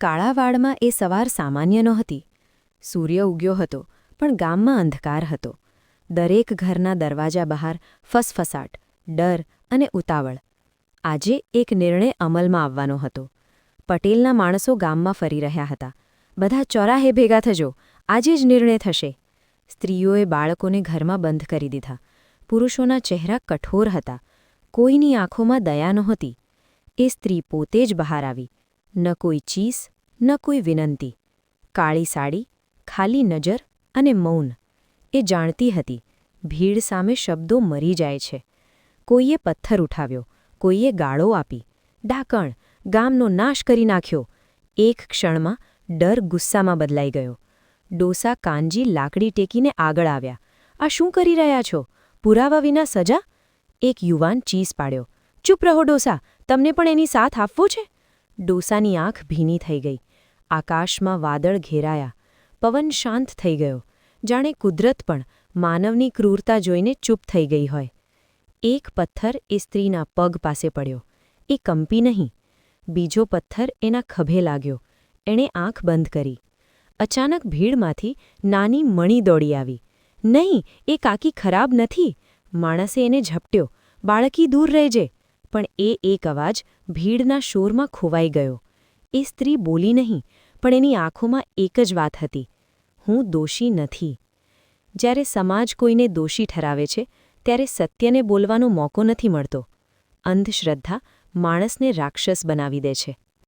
કાળા વાળમાં એ સવાર સામાન્ય નહોતી. સૂર્ય ઉગ્યો હતો, પણ ગામમાં અંધકાર હતો. દરેક ઘરના દરવાજા બહાર ફસફસાટ, ડર અને ઉતાવળ. આજે એક નિર્ણય અમલમાં આવવાનો હતો. પટેલના માણસો ગામમાં ફરી રહ્યા હતા. બધા ચોરાહે ભેગા થજો. આજે જ નિર્ણય થશે. સ્ત્રીઓએ બાળકોને ઘરમાં બંધ કરી દીધા. પુરુષોના ચહેરા કઠોર હતા. કોઈની આંખોમાં દયા નહોતી. એ સ્ત્રી પોતે જ બહાર આવી. ન કોઈ ચીસ, ન કોઈ વિનંતી. કાળી સાડી, ખાલી નજર અને મૌન. એ જાણતી હતી, ભીડ સામે શબ્દો મરી જાય છે. કોઈએ પથ્થર ઉઠાવ્યો, કોઈએ ગાળો આપી. ડાકણ, ગામનો નાશ કરી નાખ્યો. એક ક્ષણમાં ડર ગુસ્સામાં બદલાઈ ગયો. ડોસા કાનજી લાકડી ટેકીને આગળ આવ્યા. આ શું કરી રહ્યા છો? પુરાવા વિના સજા? એક યુવાન ચીસ પાડ્યો. ચૂપ રહો ડોસા, તમને પણ એની સાથ આપવો છે? ડોસાની આંખ ભીની થઈ ગઈ. આકાશમાં વાદળ ઘેરાયા. પવન શાંત થઈ ગયો. જાણે કુદરત પણ માનવની ક્રૂરતા જોઈને ચૂપ થઈ ગઈ હોય. એક પથ્થર એ સ્ત્રીના પગ પાસે પડ્યો. એ કંપી નહીં. બીજો પથ્થર એના ખભે લાગ્યો. એણે આંખ બંધ કરી. અચાનક ભીડમાંથી નાની મણી દોડી આવી. નહીં, એ કાકી ખરાબ નથી. માણસે એને ઝપટ્યો. બાળકી દૂર રહેજે. પણ એ એક અવાજ ભીડના શોરમાં ખોવાઈ ગયો. એ સ્ત્રી બોલી નહીં, પણ એની આંખોમાં એક જ વાત હતી. હું દોષી નથી. જ્યારે સમાજ કોઈને દોષી ઠરાવે છે, ત્યારે સત્યને બોલવાનો મોકો નથી મળતો. અંધશ્રદ્ધા માણસને રાક્ષસ બનાવી દે છે.